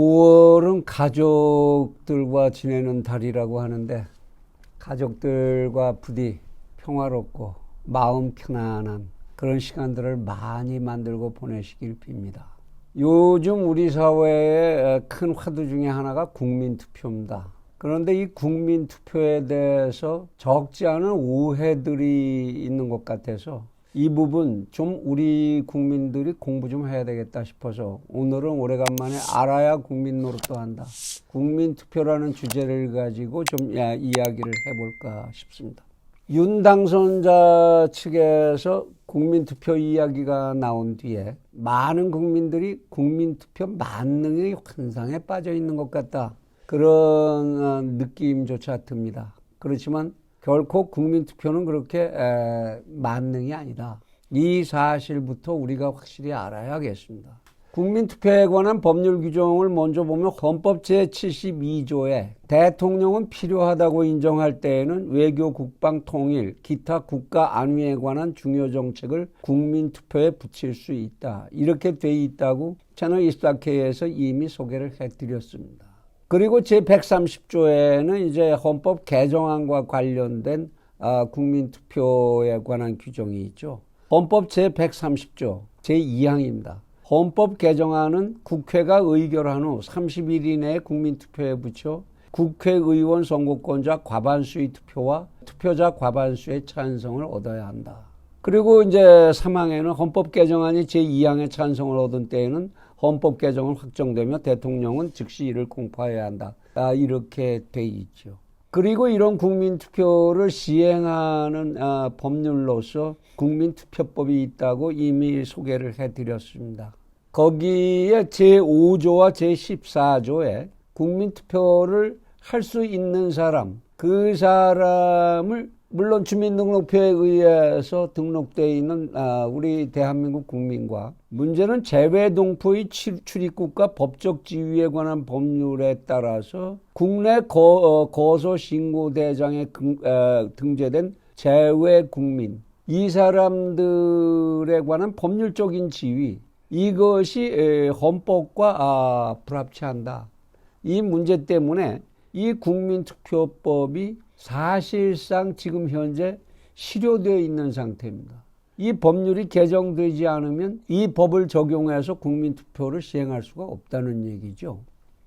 5월은 가족들과 지내는 달이라고 하는데 가족들과 부디 평화롭고 마음 편안한 그런 시간들을 많이 만들고 보내시길 빕니다. 요즘 우리 사회의 큰 화두 중에 하나가 국민투표입니다. 그런데 이 국민투표에 대해서 적지 않은 오해들이 있는 것 같아서 이 부분 좀 우리 국민들이 공부 좀 해야 되겠다 싶어서 오늘은 오래간만에 알아야 국민 노릇도 한다. 국민 투표라는 주제를 가지고 좀 야- 이야기를 해볼까 싶습니다. 윤 당선자 측에서 국민 투표 이야기가 나온 뒤에 많은 국민들이 국민 투표 만능의 환상에 빠져 있는 것 같다. 그런 어, 느낌조차 듭니다. 그렇지만 결코 국민투표는 그렇게 에, 만능이 아니다. 이 사실부터 우리가 확실히 알아야겠습니다. 국민투표에 관한 법률 규정을 먼저 보면 헌법 제72조에 대통령은 필요하다고 인정할 때에는 외교, 국방, 통일, 기타 국가 안위에 관한 중요 정책을 국민투표에 붙일 수 있다. 이렇게 돼 있다고 채널 24K에서 이미 소개를 해드렸습니다. 그리고 제130조에는 이제 헌법 개정안과 관련된 아, 국민투표에 관한 규정이 있죠. 헌법 제130조 제2항입니다. 헌법 개정안은 국회가 의결한 후 30일 이내에 국민투표에 붙여 국회의원 선거권자 과반수의 투표와 투표자 과반수의 찬성을 얻어야 한다. 그리고 이제 3항에는 헌법 개정안이 제2항의 찬성을 얻은 때에는 헌법 개정은 확정되며 대통령은 즉시 이를 공포해야 한다. 아, 이렇게 돼 있죠. 그리고 이런 국민투표를 시행하는 아, 법률로서 국민투표법이 있다고 이미 소개를 해드렸습니다. 거기에 제5조와 제14조에 국민투표를 할 수 있는 사람, 그 사람을 물론 주민등록표에 의해서 등록되어 있는 아, 우리 대한민국 국민과 문제는 재외동포의 출- 출입국과 법적 지위에 관한 법률에 따라서 국내 거, 어, 거소 신고대장에 등재된 재외 국민 이 사람들에 관한 법률적인 지위 이것이 에, 헌법과 아, 불합치한다. 이 문제 때문에 이 국민투표법이 사실상 지금 현재 실효되어 있는 상태입니다. 이 법률이 개정되지 않으면 이 법을 적용해서 국민투표를 시행할 수가 없다는 얘기죠.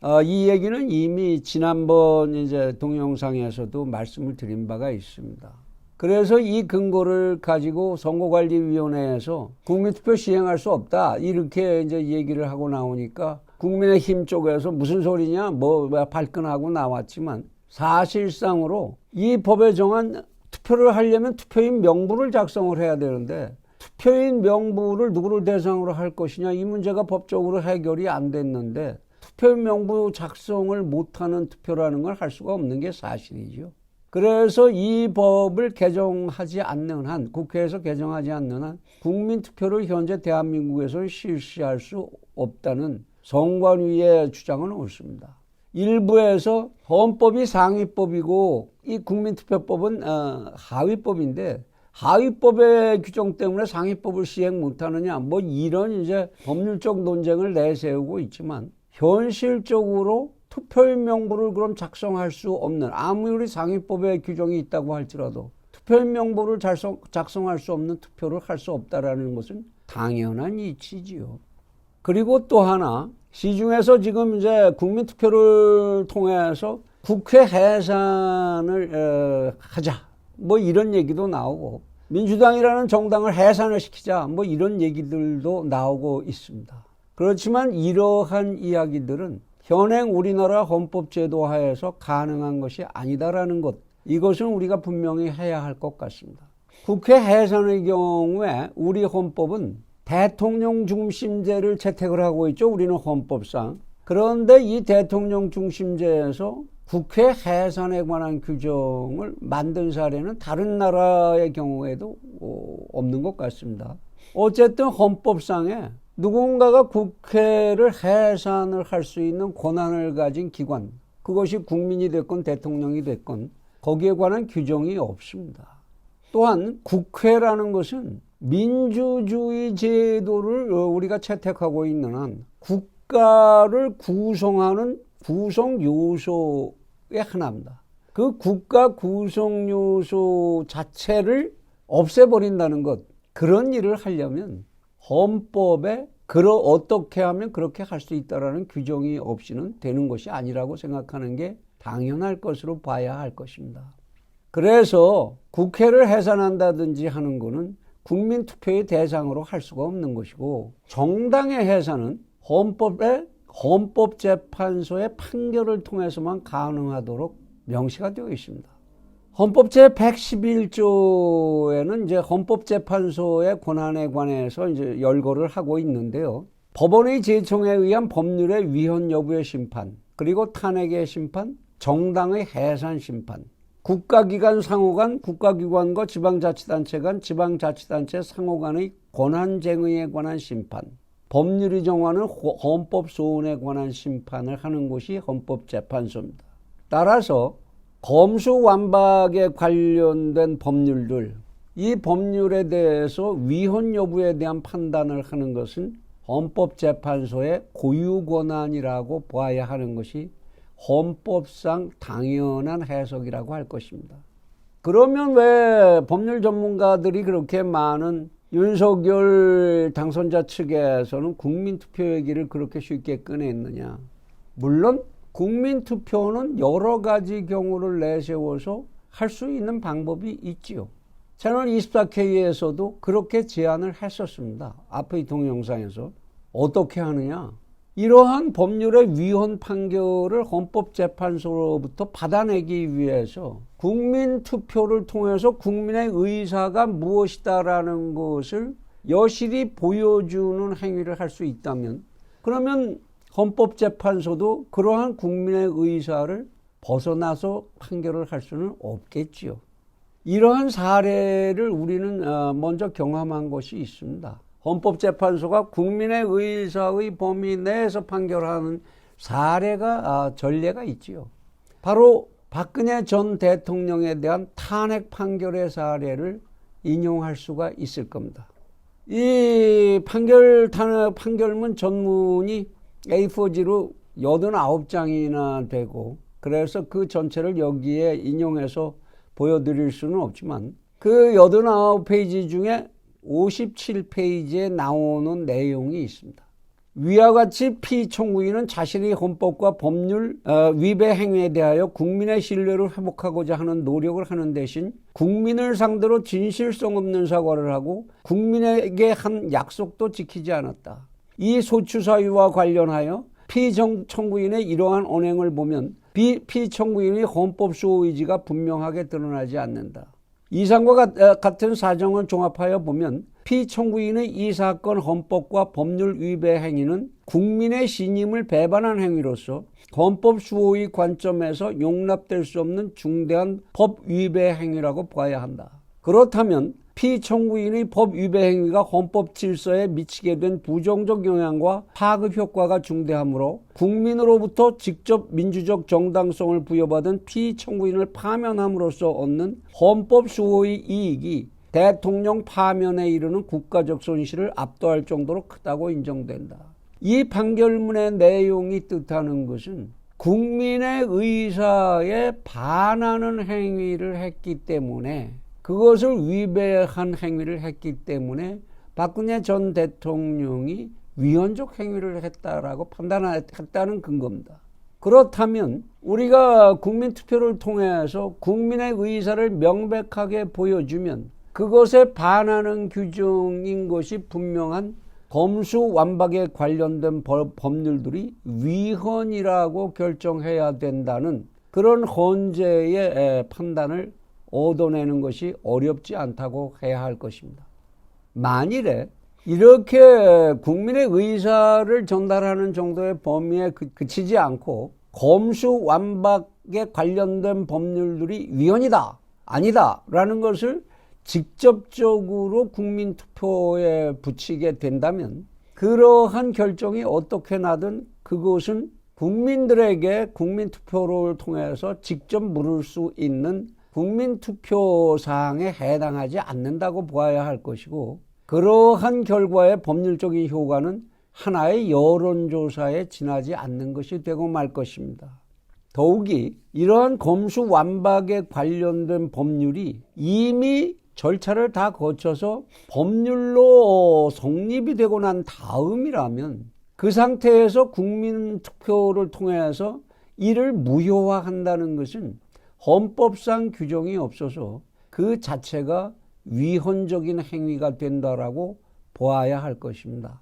아, 이 얘기는 이미 지난번 이제 동영상에서도 말씀을 드린 바가 있습니다. 그래서 이 근거를 가지고 선거관리위원회에서 국민투표 시행할 수 없다 이렇게 이제 얘기를 하고 나오니까 국민의힘 쪽에서 무슨 소리냐 뭐 발끈하고 나왔지만 사실상으로 이 법에 정한 투표를 하려면 투표인 명부를 작성을 해야 되는데 투표인 명부를 누구를 대상으로 할 것이냐 이 문제가 법적으로 해결이 안 됐는데 투표인 명부 작성을 못하는 투표라는 걸 할 수가 없는 게 사실이죠. 그래서 이 법을 개정하지 않는 한, 국회에서 개정하지 않는 한, 국민 투표를 현재 대한민국에서 실시할 수 없다는 성관위의 주장은 옳습니다. 일부에서 헌법이 상위법이고 이 국민투표법은 어, 하위법인데 하위법의 규정 때문에 상위법을 시행 못하느냐 뭐 이런 이제 법률적 논쟁을 내세우고 있지만 현실적으로 투표인 명부를 그럼 작성할 수 없는 아무리 상위법에 규정이 있다고 할지라도 투표인 명부를 작성, 작성할 수 없는 투표를 할 수 없다라는 것은 당연한 이치지요. 그리고 또 하나 시중에서 지금 이제 국민투표를 통해서 국회 해산을 어, 하자 뭐 이런 얘기도 나오고 민주당이라는 정당을 해산을 시키자 뭐 이런 얘기들도 나오고 있습니다. 그렇지만 이러한 이야기들은 현행 우리나라 헌법 제도 하에서 가능한 것이 아니다라는 것 이것은 우리가 분명히 해야 할 것 같습니다. 국회 해산의 경우에 우리 헌법은 대통령 중심제를 채택을 하고 있죠. 우리는 헌법상. 그런데 이 대통령 중심제에서 국회 해산에 관한 규정을 만든 사례는 다른 나라의 경우에도 어, 없는 것 같습니다. 어쨌든 헌법상에 누군가가 국회를 해산을 할 수 있는 권한을 가진 기관, 그것이 국민이 됐건 대통령이 됐건 거기에 관한 규정이 없습니다. 또한 국회라는 것은 민주주의 제도를 어, 우리가 채택하고 있는 한 국가를 구성하는 구성 요소의 하나입니다. 그 국가 구성 요소 자체를 없애버린다는 것 그런 일을 하려면 헌법에 그러 어떻게 하면 그렇게 할 수 있다라는 규정이 없이는 되는 것이 아니라고 생각하는 게 당연할 것으로 봐야 할 것입니다. 그래서 국회를 해산한다든지 하는 거는 국민 투표의 대상으로 할 수가 없는 것이고 정당의 해산은 헌법에 헌법재판소의 판결을 통해서만 가능하도록 명시가 되어 있습니다. 헌법 제 111조에는 이제 헌법재판소의 권한에 관해서 이제 열거를 하고 있는데요. 법원의 제청에 의한 법률의 위헌 여부의 심판, 그리고 탄핵의 심판, 정당의 해산 심판, 국가기관 상호 간, 국가기관과 지방자치단체 간, 지방자치단체 상호 간의 권한쟁의에 관한 심판, 법률이 정하는 헌법소원에 관한 심판을 하는 곳이 헌법재판소입니다. 따라서 검수 완박에 관련된 법률들, 이 법률에 대해서 위헌 여부에 대한 판단을 하는 것은 헌법재판소의 고유 권한이라고 봐야 하는 것이 헌법상 당연한 해석이라고 할 것입니다. 그러면 왜 법률 전문가들이 그렇게 많은 윤석열 당선자 측에서는 국민투표 얘기를 그렇게 쉽게 꺼냈느냐? 물론 국민투표는 여러 가지 경우를 내세워서 할 수 있는 방법이 있지요. 채널 24K에서도 그렇게 제안을 했었습니다. 앞의 동영상에서. 어떻게 하느냐? 이러한 법률의 위헌 판결을 헌법재판소로부터 받아내기 위해서 국민 투표를 통해서 국민의 의사가 무엇이다라는 것을 여실히 보여주는 행위를 할 수 있다면 그러면 헌법재판소도 그러한 국민의 의사를 벗어나서 판결을 할 수는 없겠지요. 이러한 사례를 우리는 어, 먼저 경험한 것이 있습니다. 헌법재판소가 국민의 의사의 범위 내에서 판결하는 사례가 아, 전례가 있지요. 바로 박근혜 전 대통령에 대한 탄핵 판결의 사례를 인용할 수가 있을 겁니다. 이 판결 탄핵 판결문 전문이 A4지로 89장이나 되고 그래서 그 전체를 여기에 인용해서 보여드릴 수는 없지만 그 89페이지 중에 57페이지에 나오는 내용이 있습니다. 위와 같이 피청구인은 자신의 헌법과 법률 어, 위배 행위에 대하여 국민의 신뢰를 회복하고자 하는 노력을 하는 대신 국민을 상대로 진실성 없는 사과를 하고 국민에게 한 약속도 지키지 않았다. 이 소추사유와 관련하여 피청구인의 이러한 언행을 보면 피청구인의 헌법 수호 의지가 분명하게 드러나지 않는다. 이상과 같은 사정을 종합하여 보면 피청구인의 이 사건 헌법과 법률 위배 행위는 국민의 신임을 배반한 행위로서 헌법 수호의 관점에서 용납될 수 없는 중대한 법 위배 행위라고 봐야 한다. 그렇다면 피청구인의 법 위배 행위가 헌법 질서에 미치게 된 부정적 영향과 파급 효과가 중대하므로 국민으로부터 직접 민주적 정당성을 부여받은 피청구인을 파면함으로써 얻는 헌법 수호의 이익이 대통령 파면에 이르는 국가적 손실을 압도할 정도로 크다고 인정된다. 이 판결문의 내용이 뜻하는 것은 국민의 의사에 반하는 행위를 했기 때문에 그것을 위배한 행위를 했기 때문에 박근혜 전 대통령이 위헌적 행위를 했다라고 판단했다는 근거입니다. 그렇다면 우리가 국민 투표를 통해서 국민의 의사를 명백하게 보여주면 그것에 반하는 규정인 것이 분명한 검수 완박에 관련된 법률들이 위헌이라고 결정해야 된다는 그런 헌재의 판단을 얻어내는 것이 어렵지 않다고 해야 할 것입니다. 만일에 이렇게 국민의 의사를 전달하는 정도의 범위에 그, 그치지 않고 검수 완박에 관련된 법률들이 위헌이다, 아니다 라는 것을 직접적으로 국민 투표에 붙이게 된다면 그러한 결정이 어떻게 나든 그것은 국민들에게 국민 투표를 통해서 직접 물을 수 있는 국민투표 사항에 해당하지 않는다고 보아야 할 것이고 그러한 결과의 법률적인 효과는 하나의 여론조사에 지나지 않는 것이 되고 말 것입니다. 더욱이 이러한 검수 완박에 관련된 법률이 이미 절차를 다 거쳐서 법률로 성립이 되고 난 다음이라면 그 상태에서 국민 투표를 통해서 이를 무효화한다는 것은 헌법상 규정이 없어서 그 자체가 위헌적인 행위가 된다라고 보아야 할 것입니다.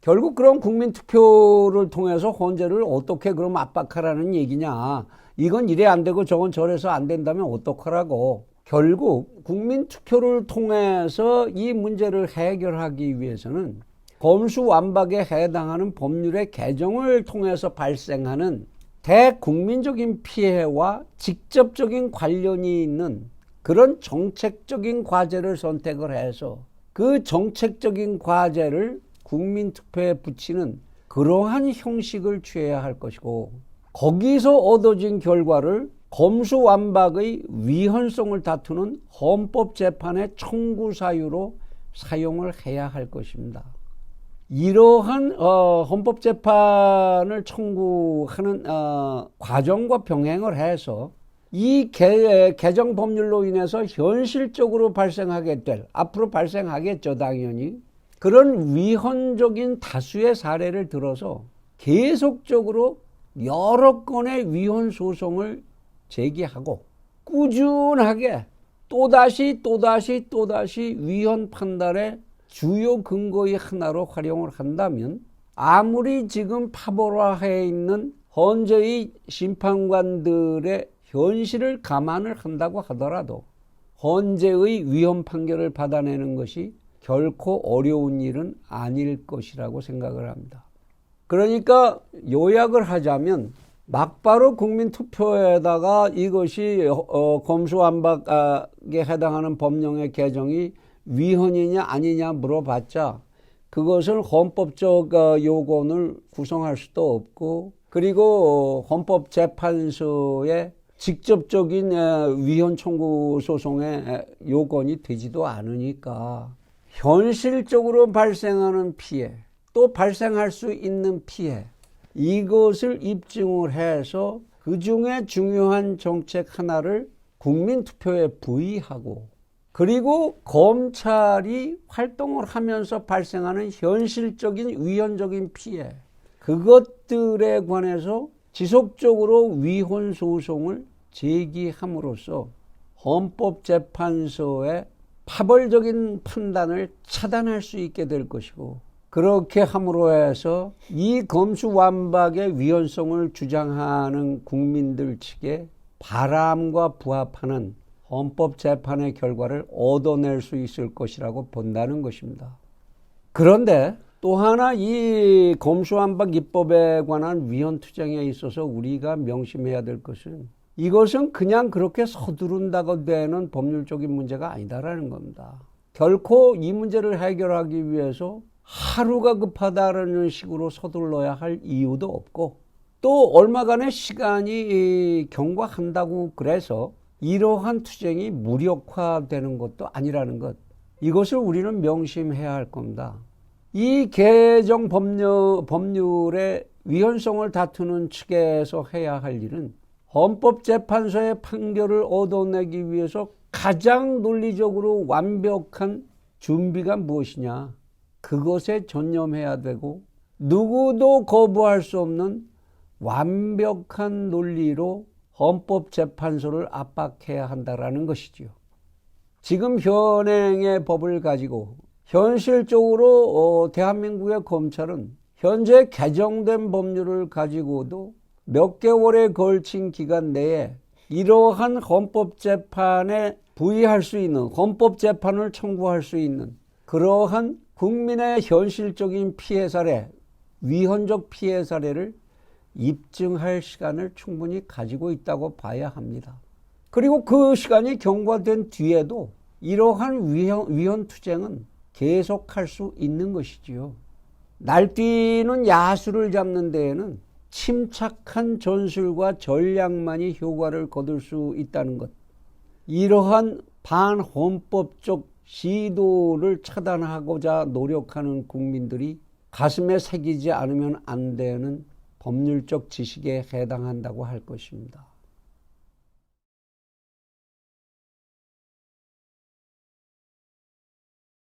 결국 그럼 국민 투표를 통해서 헌재를 어떻게 그럼 압박하라는 얘기냐. 이건 이래 안 되고 저건 저래서 안 된다면 어떡하라고. 결국 국민 투표를 통해서 이 문제를 해결하기 위해서는 검수 완박에 해당하는 법률의 개정을 통해서 발생하는 대국민적인 피해와 직접적인 관련이 있는 그런 정책적인 과제를 선택을 해서 그 정책적인 과제를 국민투표에 붙이는 그러한 형식을 취해야 할 것이고 거기서 얻어진 결과를 검수완박의 위헌성을 다투는 헌법재판의 청구 사유로 사용을 해야 할 것입니다. 이러한 어, 헌법재판을 청구하는 어, 과정과 병행을 해서 이 개, 개정 법률로 인해서 현실적으로 발생하게 될 앞으로 발생하겠죠 당연히. 그런 위헌적인 다수의 사례를 들어서 계속적으로 여러 건의 위헌 소송을 제기하고 꾸준하게 또다시 또다시 또다시 위헌 판단의 주요 근거의 하나로 활용을 한다면 아무리 지금 파벌화해 있는 헌재의 심판관들의 현실을 감안을 한다고 하더라도 헌재의 위헌 판결을 받아내는 것이 결코 어려운 일은 아닐 것이라고 생각을 합니다. 그러니까 요약을 하자면 막바로 국민 투표에다가 이것이 어, 검수완박에 해당하는 법령의 개정이 위헌이냐 아니냐 물어봤자 그것을 헌법적 어, 요건을 구성할 수도 없고 그리고 헌법재판소의 직접적인 위헌 청구 소송의 요건이 되지도 않으니까 현실적으로 발생하는 피해 또 발생할 수 있는 피해 이것을 입증을 해서 그 중에 중요한 정책 하나를 국민 투표에 부의하고 그리고 검찰이 활동을 하면서 발생하는 현실적인 위헌적인 피해 그것들에 관해서 지속적으로 위헌 소송을 제기함으로써 헌법재판소의 파벌적인 판단을 차단할 수 있게 될 것이고 그렇게 함으로 해서 이 검수완박의 위헌성을 주장하는 국민들 측의 바람과 부합하는 헌법 재판의 결과를 얻어낼 수 있을 것이라고 본다는 것입니다. 그런데 또 하나 이 검수완박 입법에 관한 위헌 투쟁에 있어서 우리가 명심해야 될 것은 이것은 그냥 그렇게 서두른다고 되는 법률적인 문제가 아니다라는 겁니다. 결코 이 문제를 해결하기 위해서 하루가 급하다라는 식으로 서둘러야 할 이유도 없고 또 얼마간의 시간이 경과한다고 그래서 이러한 투쟁이 무력화되는 것도 아니라는 것. 이것을 우리는 명심해야 할 겁니다. 이 개정 법률, 법률의 위헌성을 다투는 측에서 해야 할 일은 헌법재판소의 판결을 얻어내기 위해서 가장 논리적으로 완벽한 준비가 무엇이냐. 그것에 전념해야 되고 누구도 거부할 수 없는 완벽한 논리로 헌법재판소를 압박해야 한다라는 것이지요. 지금 현행의 법을 가지고 현실적으로 어, 대한민국의 검찰은 현재 개정된 법률을 가지고도 몇 개월에 걸친 기간 내에 이러한 헌법재판에 부의할 수 있는 헌법재판을 청구할 수 있는 그러한 국민의 현실적인 피해 사례, 위헌적 피해 사례를 입증할 시간을 충분히 가지고 있다고 봐야 합니다. 그리고 그 시간이 경과된 뒤에도 이러한 위헌, 위헌 투쟁은 계속할 수 있는 것이지요. 날뛰는 야수를 잡는 데에는 침착한 전술과 전략만이 효과를 거둘 수 있다는 것. 이러한 반헌법적 시도를 차단하고자 노력하는 국민들이 가슴에 새기지 않으면 안 되는 법률적 지식에 해당한다고 할 것입니다.